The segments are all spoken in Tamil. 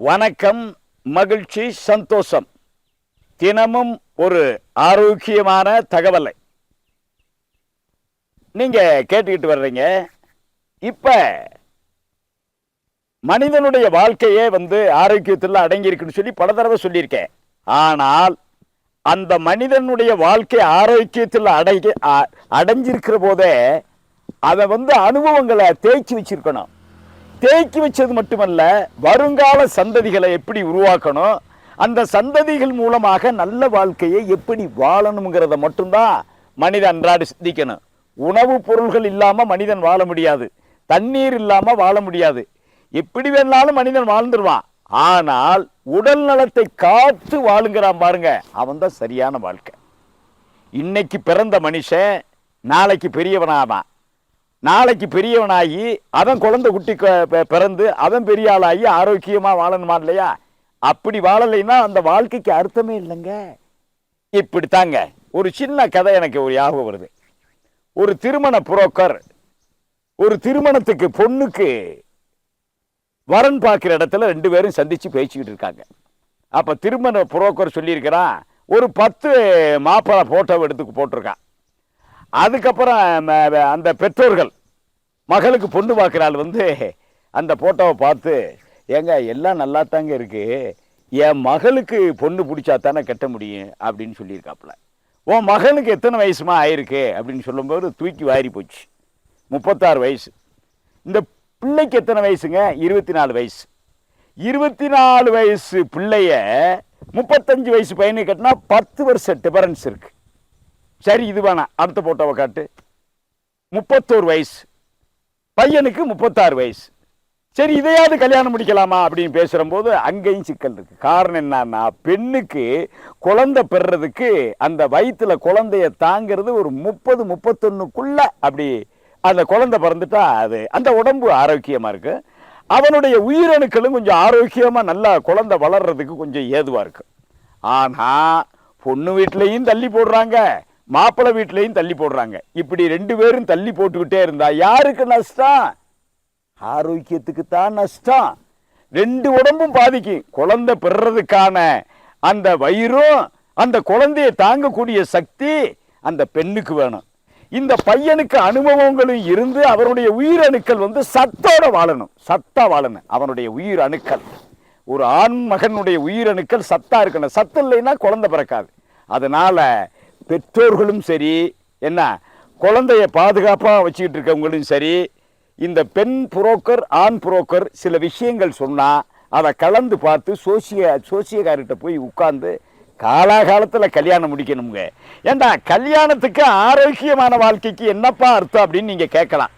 வணக்கம் மகிழ்ச்சி சந்தோஷம். தினமும் ஒரு ஆரோக்கியமான தகவலை. நீங்க கேட்டுக்கிட்டு வர்றீங்க. இப்ப மனிதனுடைய வாழ்க்கையே வந்து ஆரோக்கியத்தில் அடங்கி இருக்குன்னு சொல்லி பல தடவை சொல்லியிருக்கேன். ஆனால் அந்த மனிதனுடைய வாழ்க்கை ஆரோக்கியத்தில் அடங்கி அ- அடைஞ்சிருக்கிற போதே அதை வந்து அனுபவங்களை தேய்ச்சி வச்சிருக்கணும். தேக்கி வச்சது மட்டுமல்ல வருங்கால சந்ததிகளை எப்படி உருவாக்கணும் அந்த சந்ததிகள் மூலமாக நல்ல வாழ்க்கையை எப்படி வாழணுங்கிறத மட்டும்தான் மனிதன் அன்றாடு சிந்திக்கணும். உணவுப் பொருள்கள் இல்லாமல் மனிதன் வாழ முடியாது. தண்ணீர் இல்லாமல் வாழ முடியாது. எப்படி வேணாலும் மனிதன் வாழ்ந்துருவான். ஆனால் உடல் நலத்தை காத்து வாழுங்கிறான் பாருங்க அவன் தான் சரியான வாழ்க்கை. இன்னைக்கு பிறந்த மனுஷன் நாளைக்கு பெரியவனாவான். நாளைக்கு பெரியவனாகி அவன் குழந்தை குட்டி பிறந்து அவன் பெரிய ஆளாகி ஆரோக்கியமாக வாழணுமா இல்லையா? அப்படி வாழலைன்னா அந்த வாழ்க்கைக்கு அர்த்தமே இல்லைங்க. இப்படித்தாங்க. ஒரு சின்ன கதை எனக்கு ஒரு ஞாபகம் வருது. ஒரு திருமண புரோக்கர் ஒரு திருமணத்துக்கு பொண்ணுக்கு வரன் பார்க்குற இடத்துல ரெண்டு பேரும் சந்தித்து பேசிக்கிட்டு இருக்காங்க. அப்போ திருமண புரோக்கர் சொல்லியிருக்கிறான் ஒரு பத்து மாப்பிள்ளை ஃபோட்டோ எடுத்து போட்டிருக்கான். அதுக்கப்புறம் அந்த பெற்றோர்கள் மகளுக்கு பொண்ணு பார்க்குற ஆள் வந்து அந்த ஃபோட்டோவை பார்த்து ஏங்க எல்லாம் நல்லா தாங்க இருக்கு. என் மகளுக்கு பொண்ணு பிடிச்சா தானே கட்ட முடியும்? அப்படின்னு சொல்லியிருக்காப்புல. உன் மகனுக்கு எத்தனை வயசுமா ஆயிருக்கு? அப்படின்னு சொல்லும்போது தூக்கி வாரி போச்சு. முப்பத்தாறு வயசு. இந்த பிள்ளைக்கு எத்தனை வயசுங்க? இருபத்தி நாலு வயசு. இருபத்தி நாலு வயசு பிள்ளைய முப்பத்தஞ்சு வயசு பையனை கட்டினா பத்து வருஷம் டிஃபரன்ஸ் இருக்குது சரி இது வேணாம். அடுத்த போட்டோவை காட்டு. முப்பத்தோரு வயசு. பையனுக்கு முப்பத்தாறு வயசு. சரி இதையாவது கல்யாணம் முடிக்கலாமா அப்படின்னு பேசுறம்போது அங்கேயும் சிக்கல் இருக்கு. காரணம் என்னன்னா பெண்ணுக்கு குழந்தை பெறுறதுக்கு அந்த வயிற்றுல குழந்தைய தாங்கிறது ஒரு முப்பது முப்பத்தொன்னுக்குள்ள அப்படி அந்த குழந்தை பிறந்துட்டா அது அந்த உடம்பு ஆரோக்கியமாக இருக்கு. அவனுடைய உயிரணுக்களும் கொஞ்சம் ஆரோக்கியமாக நல்லா குழந்தை வளர்றதுக்கு கொஞ்சம் ஏதுவாக இருக்கு. ஆனால் பொண்ணு வீட்லேயும் தள்ளி போடுறாங்க. மாப்பிள்ளை வீட்லேயும் தள்ளி போடுறாங்க. இப்படி ரெண்டு பேரும் தள்ளி போட்டுக்கிட்டே இருந்தா யாருக்கு நஷ்டம்? ஆரோக்கியத்துக்கு தான் நஷ்டம். ரெண்டு உடம்பும் பாதிக்கும். குழந்தை பெறதுக்கான அந்த வயிறும் அந்த குழந்தையை தாங்கக்கூடிய சக்தி அந்த பெண்ணுக்கு வேணும். இந்த பையனுக்கு அனுபவங்களும் இருந்து அவருடைய உயிரணுக்கள் வந்து சத்தோட வாழணும். சத்தா வாழணும். அவனுடைய உயிர் அணுக்கள். ஒரு ஆண் மகனுடைய உயிரணுக்கள் சத்தா இருக்கணும். சத்து இல்லைன்னா குழந்தை பிறக்காது. அதனால பெற்றோர்களும் சரி என்ன குழந்தைய பாதுகாப்பாக வச்சுக்கிட்டு இருக்கவங்களும் சரி இந்த பெண் புரோக்கர் ஆண் புரோக்கர் சில விஷயங்கள் சொன்னால் அதை கலந்து பார்த்து சோசிய சோசியக்கார்கிட்ட போய் உட்கார்ந்து காலாகாலத்தில் கல்யாணம் முடிக்கணுங்க ஏண்டா கல்யாணத்துக்கு ஆரோக்கியமான வாழ்க்கைக்கு என்னப்பா அர்த்தம் அப்படின்னு நீங்கள் கேட்கலாம்.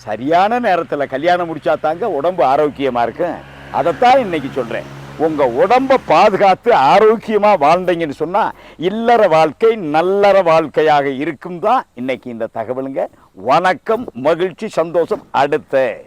சரியான நேரத்தில் கல்யாணம் முடித்தா தாங்க உடம்பு ஆரோக்கியமாக இருக்கும். அதைத்தான் இன்னைக்கு சொல்கிறேன் உங்கள் உடம்பை பாதுகாத்து ஆரோக்கியமாக வாழ்ந்தீங்கன்னு சொன்னால் இல்லற வாழ்க்கை நல்லற வாழ்க்கையாக இருக்கும் தான் இன்னைக்கு இந்த தகவலுங்க. வணக்கம் மகிழ்ச்சி சந்தோஷம். அடுத்த.